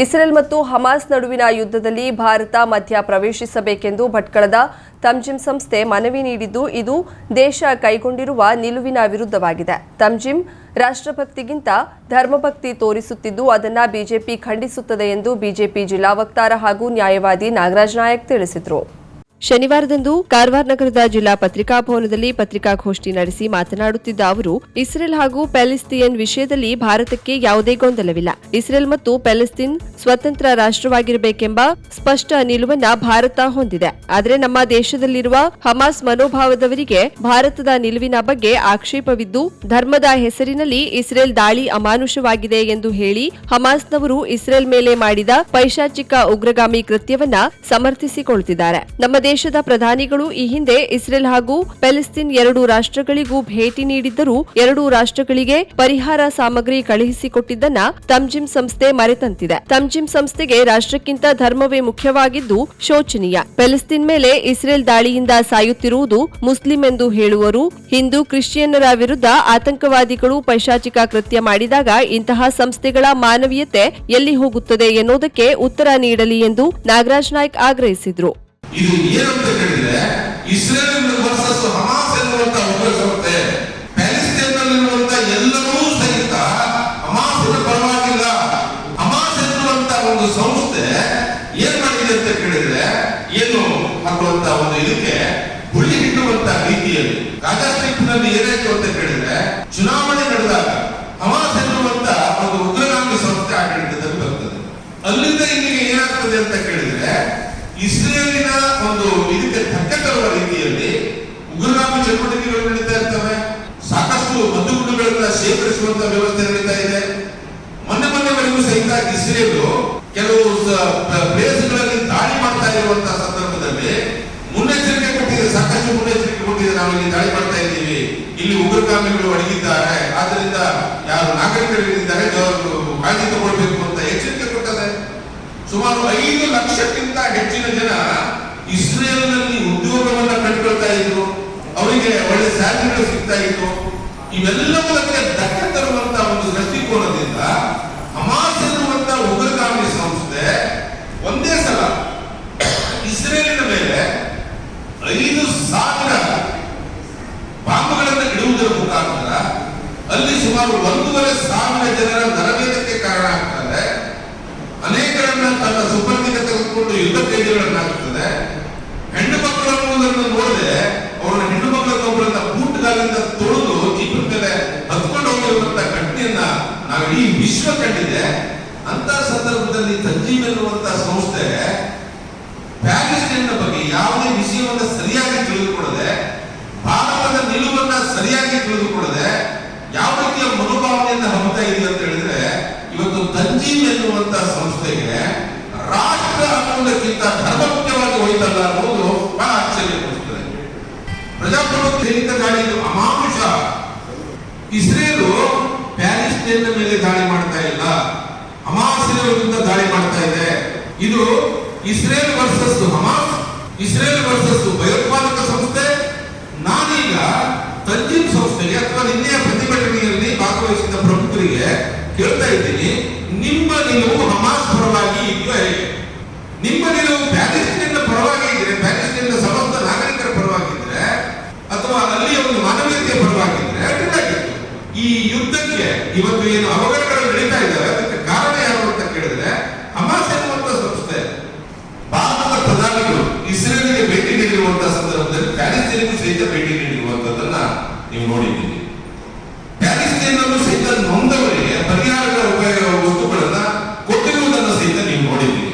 Israel ಮತ್ತು Hamas ನಡುವಿನ ಯುದ್ಧದಲ್ಲಿ ಭಾರತ ಮಧ್ಯ ಪ್ರವೇಶಿಸಬೇಕೆಂದು ಭಟ್ಕಳದ ತಂಜಿಮ್ ಸಂಸ್ಥೆ ಮನವಿ ನೀಡಿದ್ದು, ಇದು ದೇಶ ಕೈಗೊಂಡಿರುವ ನಿಲುವಿನ ವಿರುದ್ಧವಾಗಿದೆ. ತಂಜಿಮ್ ರಾಷ್ಟ್ರಭಕ್ತಿಗಿಂತ ಧರ್ಮಭಕ್ತಿ ತೋರಿಸುತ್ತಿದ್ದು, ಅದನ್ನ ಬಿಜೆಪಿ ಖಂಡಿಸುತ್ತದೆ ಎಂದು ಬಿಜೆಪಿ ಜಿಲ್ಲಾ ವಕ್ತಾರ ಹಾಗೂ ನ್ಯಾಯವಾದಿ ನಾಗರಾಜ್ ನಾಯಕ್ ತಿಳಿಸಿದರು. ಶನಿವಾರದಂದು ಕಾರವಾರ ನಗರದ ಜಿಲ್ಲಾ ಪತ್ರಿಕಾ ಭವನದಲ್ಲಿ ಪತ್ರಿಕಾಗೋಷ್ಠಿ ನಡೆಸಿ ಮಾತನಾಡುತ್ತಿದ್ದ ಅವರು, ಇಸ್ರೇಲ್ ಹಾಗೂ ಪ್ಯಾಲೆಸ್ತೀನ್ ವಿಷಯದಲ್ಲಿ ಭಾರತಕ್ಕೆ ಯಾವುದೇ ಗೊಂದಲವಿಲ್ಲ. ಇಸ್ರೇಲ್ ಮತ್ತು ಪ್ಯಾಲೆಸ್ತೀನ್ ಸ್ವತಂತ್ರ ರಾಷ್ಟ್ರವಾಗಿರಬೇಕೆಂಬ ಸ್ಪಷ್ಟ ನಿಲುವನ್ನ ಭಾರತ ಹೊಂದಿದೆ. ಆದರೆ ನಮ್ಮ ದೇಶದಲ್ಲಿರುವ ಹಮಾಸ್ ಮನೋಭಾವದವರಿಗೆ ಭಾರತದ ನಿಲುವಿನ ಬಗ್ಗೆ ಆಕ್ಷೇಪವಿದ್ದು, ಧರ್ಮದ ಹೆಸರಿನಲ್ಲಿ ಇಸ್ರೇಲ್ ದಾಳಿ ಅಮಾನುಷವಾಗಿದೆ ಎಂದು ಹೇಳಿ ಹಮಾಸ್ನವರು ಇಸ್ರೇಲ್ ಮೇಲೆ ಮಾಡಿದ ಪೈಶಾಚಿಕ ಉಗ್ರಗಾಮಿ ಕೃತ್ಯವನ್ನ ಸಮರ್ಥಿಸಿಕೊಳ್ಳುತ್ತಿದ್ದಾರೆ ನಮ್ಮ ದೇಶದ ಪ್ರಧಾನಿಗಳು ಈ ಹಿಂದೆ ಇಸ್ರೇಲ್ ಹಾಗೂ ಪ್ಯಾಲೆಸ್ತೀನ್ ಎರಡು ರಾಷ್ಟ್ರಗಳಿಗೂ ಭೇಟಿ ನೀಡಿದ್ದರೂ ಎರಡೂ ರಾಷ್ಟ್ರಗಳಿಗೆ ಪರಿಹಾರ ಸಾಮಗ್ರಿ ಕಳುಹಿಸಿಕೊಟ್ಟಿದ್ದನ್ನ ತಮ್ಜಿಮ್ ಸಂಸ್ಥೆ ಮರೆತಂತಿದೆ. ತಮ್ಜಿಮ್ ಸಂಸ್ಥೆಗೆ ರಾಷ್ಟ್ರಕ್ಕಿಂತ ಧರ್ಮವೇ ಮುಖ್ಯವಾಗಿದ್ದು ಶೋಚನೀಯ. ಪ್ಯಾಲೆಸ್ತೀನ್ ಮೇಲೆ ಇಸ್ರೇಲ್ ದಾಳಿಯಿಂದ ಸಾಯುತ್ತಿರುವುದು ಮುಸ್ಲಿಂ ಎಂದು ಹೇಳುವರು. ಹಿಂದೂ ಕ್ರಿಶ್ಚಿಯನ್ನರ ವಿರುದ್ಧ ಆತಂಕವಾದಿಗಳು ಪೈಶಾಚಿಕ ಕೃತ್ಯ ಮಾಡಿದಾಗ ಇಂತಹ ಸಂಸ್ಥೆಗಳ ಮಾನವೀಯತೆ ಎಲ್ಲಿ ಹೋಗುತ್ತದೆ ಎನ್ನುವುದಕ್ಕೆ ಉತ್ತರ ನೀಡಲಿ ಎಂದು ನಾಗರಾಜ್ ನಾಯ್ಕ್ ಆಗ್ರಹಿಸಿದ್ರು. ಇದು ಏನಂತ ಕೇಳಿದ್ರೆ ಇಸ್ರೇಲ್ ವರ್ಸಸ್ ಹಮಾಸ್ ಎನ್ನುವಂತ ಉಗ್ರ ಸಂಸ್ಥೆ ಪ್ಯಾಲೆಸ್ಟೈನ್ನಲ್ಲಿರುವಂತ ಎಲ್ಲರೂ ಸಹಿತ ಹಮಾಸಿನ ಪರವಾಗಿಲ್ಲ. ಹಮಾಸ್ ಎನ್ನುವಂತ ಒಂದು ಸಂಸ್ಥೆ ಏನ್ ಮಾಡಿದೆ ಅಂತ ಕೇಳಿದ್ರೆ ಏನು ಅನ್ನುವಂತ ಒಂದು ಇದಕ್ಕೆ ಹುಳಿ ಹಿಡುವಂತ ರೀತಿಯಲ್ಲಿ. ಗಾಜಾ ಸ್ಟ್ರಿಪ್ನಲ್ಲಿ ಏನಾಯ್ತು ಅಂತ ಕೇಳಿದ್ರೆ ಚುನಾವಣೆ ನಡೆದಾಗ ಹಮಾಸ್ ಎನ್ನುವಂತ ಒಂದು ಉಗ್ರಗಾಮಿ ಸಂಸ್ಥೆ ಆಡಳಿತದಲ್ಲಿ ಬರ್ತದೆ. ಅಲ್ಲಿಂದ ಇಲ್ಲಿಗೆ ಏನಾಗ್ತದೆ ಅಂತ ಕೇಳಿದ್ರೆ ಇಸ್ರೇಲಿನ ಒಂದು ಇದಕ್ಕೆ ಧಕ್ಕೆ ತರುವ ರೀತಿಯಲ್ಲಿ ಉಗ್ರಗಾಮಿ ಚಟುವಟಿಕೆಗಳು ನಡೀತಾ ಇರ್ತವೆ. ಸಾಕಷ್ಟು ಮದ್ದುಗುಂಡುಗಳನ್ನ ಶೇಖರಿಸುವಂತ ವ್ಯವಸ್ಥೆ ನಡೀತಾ ಇದೆ. ಮೊನ್ನೆ ಮೊನ್ನೆವರೆಗೂ ಸಹಿತ ಇಸ್ರೇಲ್ ಕೆಲವು ಪ್ಲೇಸ್ಗಳಲ್ಲಿ ದಾಳಿ ಮಾಡ್ತಾ ಇರುವಂತಹ ಸಂದರ್ಭದಲ್ಲಿ ಮುನ್ನೆಚ್ಚರಿಕೆ ಕೊಟ್ಟಿದೆ. ಸಾಕಷ್ಟು ಮುನ್ನೆಚ್ಚರಿಕೆ ಕೊಟ್ಟಿದೆ. ನಾವು ಇಲ್ಲಿ ದಾಳಿ ಮಾಡ್ತಾ ಇದ್ದೀವಿ. ಇಲ್ಲಿ ಉಗ್ರಗಾಮಿಗಳು ಅಡಗಿದ್ದಾರೆ. ಆದ್ರಿಂದ ಯಾರು ನಾಗರಿಕರು ಕಾಳಜಿ ತಗೊಳ್ಬೇಕು ಸುಮಾರು ಐದು ಲಕ್ಷಕ್ಕಿಂತ ಹೆಚ್ಚಿನ ಜನ ಇಸ್ರೇಲ್ನಲ್ಲಿ ಉದ್ಯೋಗವನ್ನ ಕಂಡುಕೊಳ್ತಾ ಇದ್ರು. ಅವರಿಗೆ ಒಳ್ಳೆ ಸ್ಯಾಲರಿಗಳು ಸಿಗ್ತಾ ಇತ್ತು. ಇವೆಲ್ಲವುದಕ್ಕೆ ಧಕ್ಕೆ ತರುವಂತ ಒಂದು ದೃಷ್ಟಿಕೋನದಿಂದ ಹಮಾಸ್ ಎನ್ನುವಂತಹ ಉಗ್ರಗಾಮಿ ಸಂಸ್ಥೆ ಒಂದೇ ಸಲ ಇಸ್ರೇಲಿನ ಮೇಲೆ ಐದು ಸಾವಿರ ಬಾಂಬ್ಗಳನ್ನು ಇಡುವುದರ ಮುಖಾಂತರ ಅಲ್ಲಿ ಸುಮಾರು ಒಂದೂವರೆ ಸಾವಿರ ಜನರ ನರವೇದಕ್ಕೆ ಕಾರಣ ಆಗ್ತದೆ ಅನೇಕರನ್ನ ತನ್ನ ಸುಪರ್ದಿಗೆ ತೆಗೆದುಕೊಂಡು ಯುದ್ಧ ಕೈದಿಗಳನ್ನಾಗುತ್ತದೆ ಹೆಣ್ಣು ಮಕ್ಕಳು ಅನ್ನುವುದನ್ನು ನೋಡದೆ ಅವರ ಹೆಣ್ಣು ಮಕ್ಕಳನ್ನೊಬ್ಬರನ್ನ ಬೂಟ್ಗಾಲಿಂದ ತೊಳೆದು ಜೀಪದ ಮೇಲೆ ಹತ್ಕೊಂಡು ಹೋಗಿರುವಂತ ಘಟನೆಯನ್ನ ನಾವು ಇಡೀ ವಿಶ್ವ ಕಂಡಿದೆ. ಅಂತ ಸಂದರ್ಭದಲ್ಲಿ ತಂಜೀಮ್ ಎನ್ನುವಂತ ಸಂಸ್ಥೆ ಪ್ಯಾಲೆಸ್ಟೈನ್ ಬಗ್ಗೆ ಯಾವುದೇ ವಿಷಯವನ್ನ ಸರಿಯಾಗಿ ತಿಳಿದುಕೊಳ್ಳದೆ, ಭಾರತದ ನಿಲುವನ್ನ ಸರಿಯಾಗಿ ತಿಳಿದುಕೊಳ್ಳದೆ, ಯಾವ ರೀತಿಯ ಮನೋಭಾವನೆಯನ್ನ ಹೊಂದ್ತಾ ಇದೆ ಅಂತ ಹೇಳಿದ್ರೆ ಇವತ್ತು ಎನ್ನುವಂತಹ ಸಂಸ್ಥೆಗೆ ರಾಷ್ಟ್ರ ಅನ್ನುವುದಕ್ಕಿಂತ ಧರ್ಮಕ್ಯವಾಗಿ ಹೋಯ್ತಲ್ಲ ಅನ್ನೋದು ಬಹಳ ಆಶ್ಚರ್ಯ ಪಡಿಸುತ್ತದೆ ಪ್ರಜಾಪ್ರಭುತ್ವ ದಾಳಿ ಅಮಾನುಷ. ಇಸ್ರೇಲು ಪ್ಯಾಲೆಸ್ಟೈನ್ ಮೇಲೆ ದಾಳಿ ಮಾಡ್ತಾ ಇಲ್ಲ. ಹಮಾಸಿನ ದಾಳಿ ಮಾಡ್ತಾ ಇದೆ. ಇದು Israel versus Hamas, Israel versus ಭಯೋತ್ಪಾದಕ ಸಂಸ್ಥೆ, ನಾನೀಗ ತಂಜೀಮ್ ಸಂಸ್ಥೆಗೆ ಅಥವಾ ನಿನ್ನೆಯ ಪ್ರತಿಭಟನೆಯಲ್ಲಿ ಭಾಗವಹಿಸಿದ ಪ್ರಮುಖರಿಗೆ ಕೇಳ್ತಾ ಇದ್ದೀನಿ. ನಿಮ್ಮ ನಿಲುವು ಹಮಾಸ್ ಪರವಾಗಿ ಇದೆಯೋ ನಿಮ್ಮ ನಿಲುವು ಪ್ಯಾಲೆಸ್ಟೈನ್ ಪರವಾಗಿ ಇದ್ರೆ ಪ್ಯಾಲೆಸ್ಟೈನ್ ಸಮಸ್ತ ನಾಗರಿಕರ ಪರವಾಗಿದ್ರೆ ಅಥವಾ ಅಲ್ಲಿಯ ಒಂದು ಮಾನವೀಯತೆಯ ಪರವಾಗಿದ್ರೆ ಈ ಯುದ್ಧಕ್ಕೆ ಇವತ್ತು ಏನು ಅವಘಡಗಳು ನಡೀತಾ ಇದ್ದಾವೆ ಅದಕ್ಕೆ ಕಾರಣ ಯಾರು ಅಂತ ಕೇಳಿದ್ರೆ ಹಮಾಸ್ ಎನ್ನುವಂತ ಸಂಸ್ಥೆ ಭಾರತದ ಪ್ರಧಾನಿಗಳು ಇಸ್ರೇಲಿಗೆ ಭೇಟಿ ನೀಡಿರುವಂತಹ ಸಂದರ್ಭದಲ್ಲಿ ಪ್ಯಾಲೆಸ್ಟೈನ್ಗೂ ಸಹಿತ ಭೇಟಿ ನೀಡಿರುವಂತದನ್ನ ನೀವು ನೋಡಿದ್ದೀರಿ ಪ್ಯಾಲೆಸ್ಟೈನಲ್ಲೂ ಸಹಿತ ನೊಂದವರಿಗೆ ಪರಿಹಾರಗಳ ಉಪಯೋಗ ವಸ್ತುಗಳನ್ನ ಕೊಟ್ಟಿರುವುದನ್ನ ಸಹಿತ ನೀವು ನೋಡಿದ್ದೀರಿ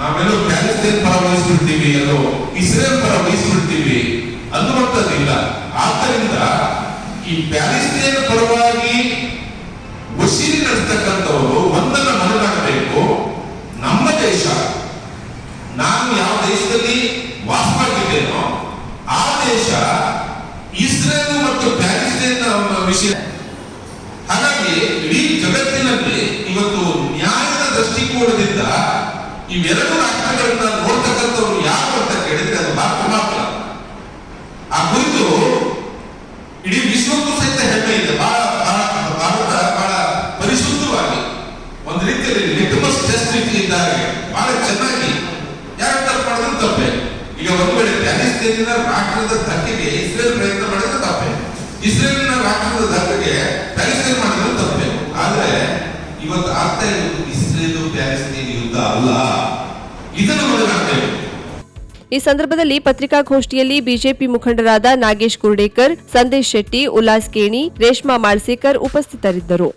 ನಾವೆಲ್ಲೋ ಪ್ಯಾಲೆಸ್ಟೈನ್ ಪರ ವಹಿಸ್ಬಿಡ್ತೀವಿ ಎಲ್ಲೋ ಇಸ್ರೇಲ್ ಪರ ವಹಿಸ್ಬಿಡ್ತೀವಿ ಅನ್ನುವಂಥದ್ದಿಲ್ಲ ಆದ್ದರಿಂದ ಈ ಪ್ಯಾಲೆಸ್ಟೈನ್ ಪರವಾಗಿ ಉಸಿರಿ ನಡೆಸ್ತಕ್ಕಂಥವರು ಒಂದನ್ನ ಮನಗಾಣಬೇಕು ನಮ್ಮ ದೇಶ, ನಾನು ಯಾವ ದೇಶದಲ್ಲಿ ವಾಸವಾಗಿದ್ದೇನೋ, ಆ ದೇಶ ಇಸ್ರೇಲ್ ಮತ್ತು ಪ್ಯಾಲೆಸ್ಟೈನ್ ವಿಷಯ. ಹಾಗಾಗಿ ಇಡೀ ಜಗತ್ತಿನಲ್ಲಿ ಇವತ್ತು ನ್ಯಾಯದ ದೃಷ್ಟಿಕೋನದಿಂದ ಇವೆರಡು ರಾಷ್ಟ್ರಗಳನ್ನ ನೋಡ್ತಕ್ಕಂಥವ್ರು ಯಾರು ಅಂತ ಪ್ಯಾಲೆಸ್ತೇನಿನ ರಾಷ್ಟ್ರದ ಧಕ್ಕೆಗೆ ಇಸ್ರೇಲ್ ಪ್ರಯತ್ನ ಮಾಡಿದ್ರೆ ತಪ್ಪೇ. ಇಸ್ರೇಲಿನ ರಾಷ್ಟ್ರದ ಧಕ್ಕೆಗೆ ಪ್ಯಾಲಿಸ್ತೀನ್ ಮಾಡಿದ್ರೆ ತಪ್ಪೇ. ಆದ್ರೆ ಇವತ್ತು ಆಗ್ತಾ ಇರೋದು ಇಸ್ರೇಲ್ ಪ್ಯಾಲಿಸ್ತೀನ್ ಯುದ್ಧ ಅಲ್ಲ. ಇದನ್ನು ಮೊದಲಾಗ್ತಾ ಇದೆ ಈ ಸಂದರ್ಭದಲ್ಲಿ ಪತ್ರಿಕಾಗೋಷ್ಠಿಯಲ್ಲಿ ಬಿಜೆಪಿ ಮುಖಂಡರಾದ ನಾಗೇಶ್ ಕುರ್ಡೇಕರ್ ಸಂದೇಶ್ ಶೆಟ್ಟಿ, ಉಲ್ಲಾಸ್ ಕೇಣಿ, ರೇಷ್ಮಾ ಮಾಳ್ಸೇಕರ್ ಉಪಸ್ಥಿತರಿದ್ದರು.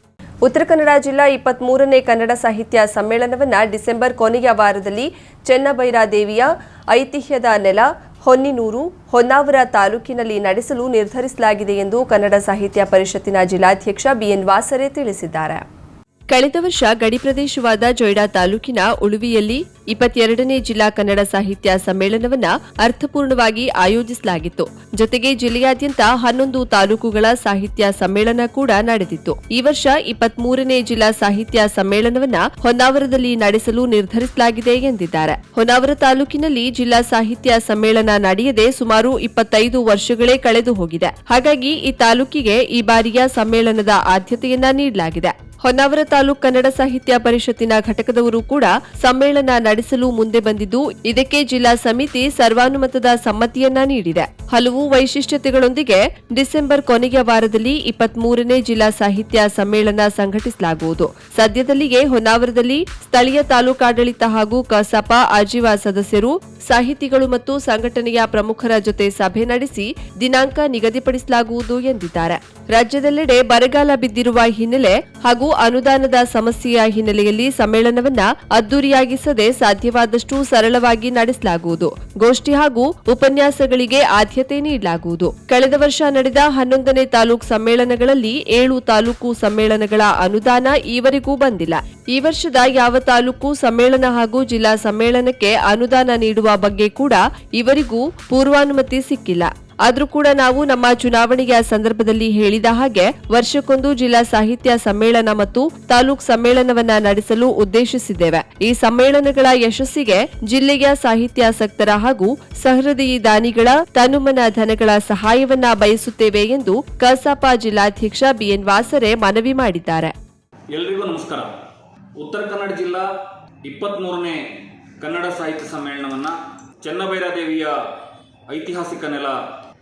ಉತ್ತರ ಕನ್ನಡ ಜಿಲ್ಲಾ ಇಪ್ಪತ್ಮೂರನೇ ಕನ್ನಡ ಸಾಹಿತ್ಯ ಸಮ್ಮೇಳನವನ್ನು ಡಿಸೆಂಬರ್ ಕೊನೆಯ ವಾರದಲ್ಲಿ ಚೆನ್ನಬೈರಾದೇವಿಯ ಐತಿಹ್ಯದ ನೆಲ, ಹೊನ್ನಿನೂರು, ಹೊನ್ನಾವರ ತಾಲೂಕಿನಲ್ಲಿ ನಡೆಸಲು ನಿರ್ಧರಿಸಲಾಗಿದೆ ಎಂದು ಕನ್ನಡ ಸಾಹಿತ್ಯ ಪರಿಷತ್ತಿನ ಜಿಲ್ಲಾಧ್ಯಕ್ಷ ಬಿಎನ್ ವಾಸರೆ ತಿಳಿಸಿದ್ದಾರೆ. ಕಳೆದ ವರ್ಷ ಗಡಿ ಪ್ರದೇಶವಾದ ಜೊಯ್ಡಾ ತಾಲೂಕಿನ ಉಳುವಿಯಲ್ಲಿ ಇಪ್ಪತ್ತೆರಡನೇ ಜಿಲ್ಲಾ ಕನ್ನಡ ಸಾಹಿತ್ಯ ಸಮ್ಮೇಳನವನ್ನ ಅರ್ಥಪೂರ್ಣವಾಗಿ ಆಯೋಜಿಸಲಾಗಿತ್ತು. ಜೊತೆಗೆ ಜಿಲ್ಲೆಯಾದ್ಯಂತ ಹನ್ನೊಂದು ತಾಲೂಕುಗಳ ಸಾಹಿತ್ಯ ಸಮ್ಮೇಳನ ಕೂಡ ನಡೆದಿತ್ತು. ಈ ವರ್ಷ ಇಪ್ಪತ್ಮೂರನೇ ಜಿಲ್ಲಾ ಸಾಹಿತ್ಯ ಸಮ್ಮೇಳನವನ್ನ ಹೊನ್ನಾವರದಲ್ಲಿ ನಡೆಸಲು ನಿರ್ಧರಿಸಲಾಗಿದೆ ಎಂದಿದ್ದಾರೆ. ಹೊನ್ನಾವರ ತಾಲೂಕಿನಲ್ಲಿ ಜಿಲ್ಲಾ ಸಾಹಿತ್ಯ ಸಮ್ಮೇಳನ ನಡೆಯದೆ ಸುಮಾರು ಇಪ್ಪತ್ತೈದು ವರ್ಷಗಳೇ ಕಳೆದು ಹೋಗಿದೆ ಹಾಗಾಗಿ ಈ ತಾಲೂಕಿಗೆ ಈ ಬಾರಿಯ ಸಮ್ಮೇಳನದ ಆದ್ಯತೆಯನ್ನ ನೀಡಲಾಗಿದೆ. ಹೊನ್ನಾವರ ತಾಲೂಕು ಕನ್ನಡ ಸಾಹಿತ್ಯ ಪರಿಷತ್ತಿನ ಘಟಕದವರು ಕೂಡ ಸಮ್ಮೇಳನ ನಡೆಸಲು ಮುಂದೆ ಬಂದಿದ್ದು, ಇದಕ್ಕೆ ಜಿಲ್ಲಾ ಸಮಿತಿ ಸರ್ವಾನುಮತದ ಸಮ್ಮತಿಯನ್ನ ನೀಡಿದೆ. ಹಲವು ವೈಶಿಷ್ಟ್ಯತೆಗಳೊಂದಿಗೆ ಡಿಸೆಂಬರ್ ಕೊನೆಯ ವಾರದಲ್ಲಿ ಇಪ್ಪತ್ಮೂರನೇ ಜಿಲ್ಲಾ ಸಾಹಿತ್ಯ ಸಮ್ಮೇಳನ ಸಂಘಟಿಸಲಾಗುವುದು. ಸದ್ಯದಲ್ಲಿಯೇ ಹೊನ್ನಾವರದಲ್ಲಿ ಸ್ಥಳೀಯ ತಾಲೂಕಾಡಳಿತ ಹಾಗೂ ಕಸಾಪ ಆಜೀವ ಸದಸ್ಯರು, ಸಾಹಿತಿಗಳು ಮತ್ತು ಸಂಘಟನೆಯ ಪ್ರಮುಖರ ಜೊತೆ ಸಭೆ ನಡೆಸಿ ದಿನಾಂಕ ನಿಗದಿಪಡಿಸಲಾಗುವುದು ಎಂದಿದ್ದಾರೆ. ರಾಜ್ಯದೆಲ್ಲೆಡೆ ಬರಗಾಲ ಬಿದ್ದಿರುವ ಹಿನ್ನೆಲೆ ಹಾಗೂ ಅನುದಾನದ ಸಮಸ್ಯೆಯ ಹಿನ್ನೆಲೆಯಲ್ಲಿ ಸಮ್ಮೇಳನವನ್ನ ಅದ್ದೂರಿಯಾಗಿಸದೆ ಸಾಧ್ಯವಾದಷ್ಟು ಸರಳವಾಗಿ ನಡೆಸಲಾಗುವುದು. ಗೋಷ್ಠಿ ಹಾಗೂ ಉಪನ್ಯಾಸಗಳಿಗೆ ಆದ್ಯತೆ ನೀಡಲಾಗುವುದು. ಕಳೆದ ವರ್ಷ ನಡೆದ ಹನ್ನೊಂದನೇ ತಾಲೂಕು ಸಮ್ಮೇಳನಗಳಲ್ಲಿ ಏಳು ತಾಲೂಕು ಸಮ್ಮೇಳನಗಳ ಅನುದಾನ ಈವರೆಗೂ ಬಂದಿಲ್ಲ. ಈ ವರ್ಷದ ಯಾವ ತಾಲೂಕು ಸಮ್ಮೇಳನ ಹಾಗೂ ಜಿಲ್ಲಾ ಸಮ್ಮೇಳನಕ್ಕೆ ಅನುದಾನ ನೀಡುವ ಬಗ್ಗೆ ಕೂಡ ಇವರಿಗೂ ಪೂರ್ವಾನುಮತಿ ಸಿಕ್ಕಿಲ್ಲ. ಆದ್ರೂ ಕೂಡ ನಾವು ನಮ್ಮ ಚುನಾವಣೆಯ ಸಂದರ್ಭದಲ್ಲಿ ಹೇಳಿದ ಹಾಗೆ ವರ್ಷಕ್ಕೊಂದು ಜಿಲ್ಲಾ ಸಾಹಿತ್ಯ ಸಮ್ಮೇಳನ ಮತ್ತು ತಾಲೂಕ್ ಸಮ್ಮೇಳನವನ್ನ ನಡೆಸಲು ಉದ್ದೇಶಿಸಿದ್ದೇವೆ. ಈ ಸಮ್ಮೇಳನಗಳ ಯಶಸ್ಸಿಗೆ ಜಿಲ್ಲೆಯ ಸಾಹಿತ್ಯಾಸಕ್ತರ ಹಾಗೂ ಸಹೃದಯಿ ದಾನಿಗಳ ತನುಮನ ಧನಗಳ ಸಹಾಯವನ್ನ ಬಯಸುತ್ತೇವೆ ಎಂದು ಕಸಾಪ ಜಿಲ್ಲಾಧ್ಯಕ್ಷ ಬಿಎನ್ ವಾಸರೆ ಮನವಿ ಮಾಡಿದ್ದಾರೆ. ಎಲ್ರಿಗೂ ನಮಸ್ಕಾರ. ಉತ್ತರ ಕನ್ನಡ ಜಿಲ್ಲಾ ಇಪ್ಪತ್ತ್ಮೂರನೇ ಕನ್ನಡ ಸಾಹಿತ್ಯ ಸಮ್ಮೇಳನವನ್ನ ಚೆನ್ನಭೈರಾದೇವಿಯ ಐತಿಹಾಸಿಕ ನೆಲ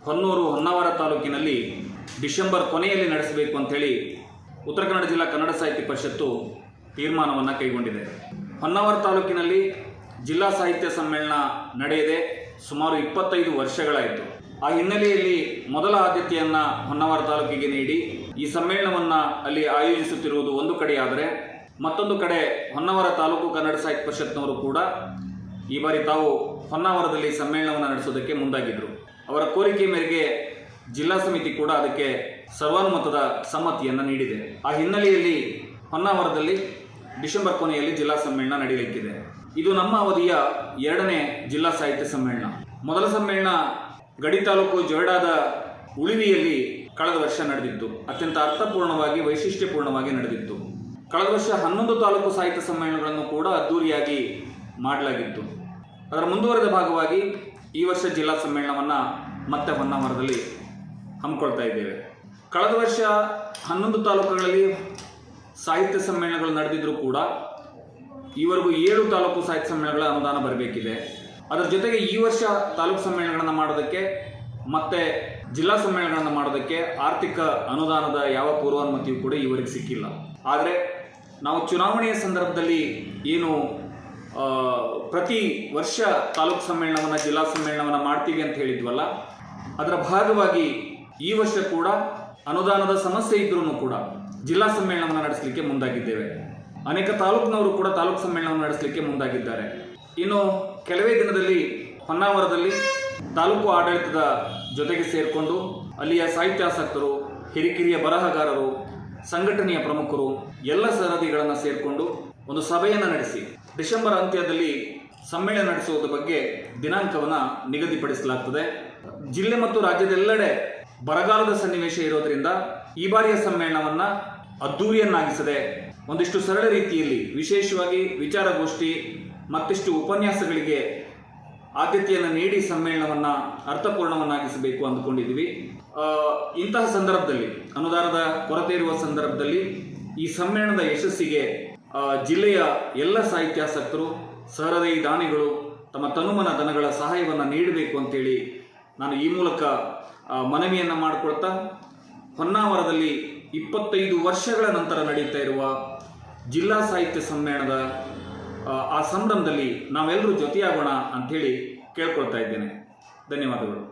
ಹೊನ್ನೂರು ಹೊನ್ನಾವರ ತಾಲೂಕಿನಲ್ಲಿ ಡಿಸೆಂಬರ್ ಕೊನೆಯಲ್ಲಿ ನಡೆಸಬೇಕು ಅಂಥೇಳಿ ಉತ್ತರ ಕನ್ನಡ ಜಿಲ್ಲಾ ಕನ್ನಡ ಸಾಹಿತ್ಯ ಪರಿಷತ್ತು ತೀರ್ಮಾನವನ್ನು ಕೈಗೊಂಡಿದೆ. ಹೊನ್ನಾವರ ತಾಲೂಕಿನಲ್ಲಿ ಜಿಲ್ಲಾ ಸಾಹಿತ್ಯ ಸಮ್ಮೇಳನ ನಡೆಯದೆ ಸುಮಾರು ಇಪ್ಪತ್ತೈದು ವರ್ಷಗಳಾಯಿತು. ಆ ಹಿನ್ನೆಲೆಯಲ್ಲಿ ಮೊದಲ ಆದ್ಯತೆಯನ್ನು ಹೊನ್ನಾವರ ತಾಲೂಕಿಗೆ ನೀಡಿ ಈ ಸಮ್ಮೇಳನವನ್ನು ಅಲ್ಲಿ ಆಯೋಜಿಸುತ್ತಿರುವುದು ಒಂದು ಕಡೆಯಾದರೆ ಮತ್ತೊಂದು ಕಡೆ ಹೊನ್ನಾವರ ತಾಲೂಕು ಕನ್ನಡ ಸಾಹಿತ್ಯ ಪರಿಷತ್ನವರು ಕೂಡ ಈ ಬಾರಿ ತಾವು ಹೊನ್ನಾವರದಲ್ಲಿ ಸಮ್ಮೇಳನವನ್ನು ನಡೆಸೋದಕ್ಕೆ ಮುಂದಾಗಿದ್ದರು ಅವರ ಕೋರಿಕೆ ಮೇರೆಗೆ ಜಿಲ್ಲಾ ಸಮಿತಿ ಕೂಡ ಅದಕ್ಕೆ ಸರ್ವಾನುಮತದ ಸಮ್ಮತಿಯನ್ನು ನೀಡಿದೆ. ಆ ಹಿನ್ನೆಲೆಯಲ್ಲಿ ಹೊನ್ನಾವರದಲ್ಲಿ ಡಿಸೆಂಬರ್ ಕೊನೆಯಲ್ಲಿ ಜಿಲ್ಲಾ ಸಮ್ಮೇಳನ ನಡೆಯಲಿಕ್ಕಿದೆ ಇದು ನಮ್ಮ ಅವಧಿಯ ಎರಡನೇ ಜಿಲ್ಲಾ ಸಾಹಿತ್ಯ ಸಮ್ಮೇಳನ. ಮೊದಲ ಸಮ್ಮೇಳನ ಗಡಿ ತಾಲೂಕು ಜೊಯ್ಡಾದ ಉಳಿವಿಯಲ್ಲಿ ಕಳೆದ ವರ್ಷ ನಡೆದಿತ್ತು. ಅತ್ಯಂತ ಅರ್ಥಪೂರ್ಣವಾಗಿ, ವೈಶಿಷ್ಟ್ಯಪೂರ್ಣವಾಗಿ ನಡೆದಿತ್ತು. ಕಳೆದ ವರ್ಷ ಹನ್ನೊಂದು ತಾಲೂಕು ಸಾಹಿತ್ಯ ಸಮ್ಮೇಳನಗಳನ್ನು ಕೂಡ ಅದ್ದೂರಿಯಾಗಿ ಮಾಡಲಾಗಿತ್ತು. ಅದರ ಮುಂದುವರೆದ ಭಾಗವಾಗಿ ಈ ವರ್ಷ ಜಿಲ್ಲಾ ಸಮ್ಮೇಳನವನ್ನು ಮತ್ತೆ ಹೊನ್ನಾವರದಲ್ಲಿ ಹಮ್ಮಿಕೊಳ್ತಾ ಇದ್ದೇವೆ. ಕಳೆದ ವರ್ಷ ಹನ್ನೊಂದು ತಾಲೂಕುಗಳಲ್ಲಿ ಸಾಹಿತ್ಯ ಸಮ್ಮೇಳನಗಳು ನಡೆದಿದ್ದರೂ ಕೂಡ ಈವರೆಗೂ ಏಳು ತಾಲೂಕು ಸಾಹಿತ್ಯ ಸಮ್ಮೇಳನಗಳ ಅನುದಾನ ಬರಬೇಕಿದೆ. ಅದರ ಜೊತೆಗೆ ಈ ವರ್ಷ ತಾಲೂಕು ಸಮ್ಮೇಳನಗಳನ್ನು ಮಾಡೋದಕ್ಕೆ ಮತ್ತೆ ಜಿಲ್ಲಾ ಸಮ್ಮೇಳನಗಳನ್ನು ಮಾಡೋದಕ್ಕೆ ಆರ್ಥಿಕ ಅನುದಾನದ ಯಾವ ಪೂರ್ವಾನುಮತಿಯೂ ಕೂಡ ಈವರೆಗೆ ಸಿಕ್ಕಿಲ್ಲ. ಆದರೆ ನಾವು ಚುನಾವಣೆಯ ಸಂದರ್ಭದಲ್ಲಿ ಏನು ಪ್ರತಿ ವರ್ಷ ತಾಲೂಕು ಸಮ್ಮೇಳನವನ್ನು, ಜಿಲ್ಲಾ ಸಮ್ಮೇಳನವನ್ನು ಮಾಡ್ತೀವಿ ಅಂತ ಹೇಳಿದ್ವಲ್ಲ, ಅದರ ಭಾಗವಾಗಿ ಈ ವರ್ಷ ಕೂಡ ಅನುದಾನದ ಸಮಸ್ಯೆ ಇದ್ರೂ ಕೂಡ ಜಿಲ್ಲಾ ಸಮ್ಮೇಳನವನ್ನು ನಡೆಸಲಿಕ್ಕೆ ಮುಂದಾಗಿದ್ದೇವೆ. ಅನೇಕ ತಾಲೂಕಿನವರು ಕೂಡ ತಾಲೂಕು ಸಮ್ಮೇಳನವನ್ನು ನಡೆಸಲಿಕ್ಕೆ ಮುಂದಾಗಿದ್ದಾರೆ. ಇನ್ನು ಕೆಲವೇ ದಿನದಲ್ಲಿ ಹೊನ್ನಾವರದಲ್ಲಿ ತಾಲೂಕು ಆಡಳಿತದ ಜೊತೆಗೆ ಸೇರಿಕೊಂಡು ಅಲ್ಲಿಯ ಸಾಹಿತ್ಯಾಸಕ್ತರು, ಹಿರಿಕಿರಿಯ ಬರಹಗಾರರು, ಸಂಘಟನೆಯ ಪ್ರಮುಖರು, ಎಲ್ಲ ಸರದಿಗಳನ್ನು ಸೇರಿಕೊಂಡು ಒಂದು ಸಭೆಯನ್ನು ನಡೆಸಿ ಡಿಸೆಂಬರ್ ಅಂತ್ಯದಲ್ಲಿ ಸಮ್ಮೇಳನ ನಡೆಸುವುದರ ಬಗ್ಗೆ ದಿನಾಂಕವನ್ನು ನಿಗದಿಪಡಿಸಲಾಗ್ತದೆ. ಜಿಲ್ಲೆ ಮತ್ತು ರಾಜ್ಯದೆಲ್ಲೆಡೆ ಬರಗಾಲದ ಸನ್ನಿವೇಶ ಇರೋದ್ರಿಂದ ಈ ಬಾರಿಯ ಸಮ್ಮೇಳನವನ್ನು ಅದ್ದೂರಿಯನ್ನಾಗಿಸದೆ ಒಂದಿಷ್ಟು ಸರಳ ರೀತಿಯಲ್ಲಿ ವಿಶೇಷವಾಗಿ ವಿಚಾರಗೋಷ್ಠಿ ಮತ್ತಿಷ್ಟು ಉಪನ್ಯಾಸಗಳಿಗೆ ಆದ್ಯತೆಯನ್ನು ನೀಡಿ ಸಮ್ಮೇಳನವನ್ನು ಅರ್ಥಪೂರ್ಣವನ್ನಾಗಿಸಬೇಕು ಅಂದುಕೊಂಡಿದ್ದೀವಿ. ಇಂತಹ ಸಂದರ್ಭದಲ್ಲಿ, ಅನುದಾನದ ಕೊರತೆ ಇರುವ ಸಂದರ್ಭದಲ್ಲಿ ಈ ಸಮ್ಮೇಳನದ ಯಶಸ್ಸಿಗೆ ಜಿಲ್ಲೆಯ ಎಲ್ಲ ಸಾಹಿತ್ಯಾಸಕ್ತರು ಸಹೃದಯಿ ದಾನಿಗಳು ತಮ್ಮ ತನುಮನ ದನಗಳ ಸಹಾಯವನ್ನು ನೀಡಬೇಕು ಅಂತೇಳಿ ನಾನು ಈ ಮೂಲಕ ಮನವಿಯನ್ನು ಮಾಡಿಕೊಳ್ತಾ ಹೊನ್ನಾವರದಲ್ಲಿ ಇಪ್ಪತ್ತೈದು ವರ್ಷಗಳ ನಂತರ ನಡೀತಾ ಇರುವ ಜಿಲ್ಲಾ ಸಾಹಿತ್ಯ ಸಮ್ಮೇಳನದ, ಆ ಸಂಭ್ರಮದಲ್ಲಿ ನಾವೆಲ್ಲರೂ ಜೊತೆಯಾಗೋಣ ಅಂಥೇಳಿ ಕೇಳ್ಕೊಳ್ತಾ ಇದ್ದೇನೆ. ಧನ್ಯವಾದಗಳು.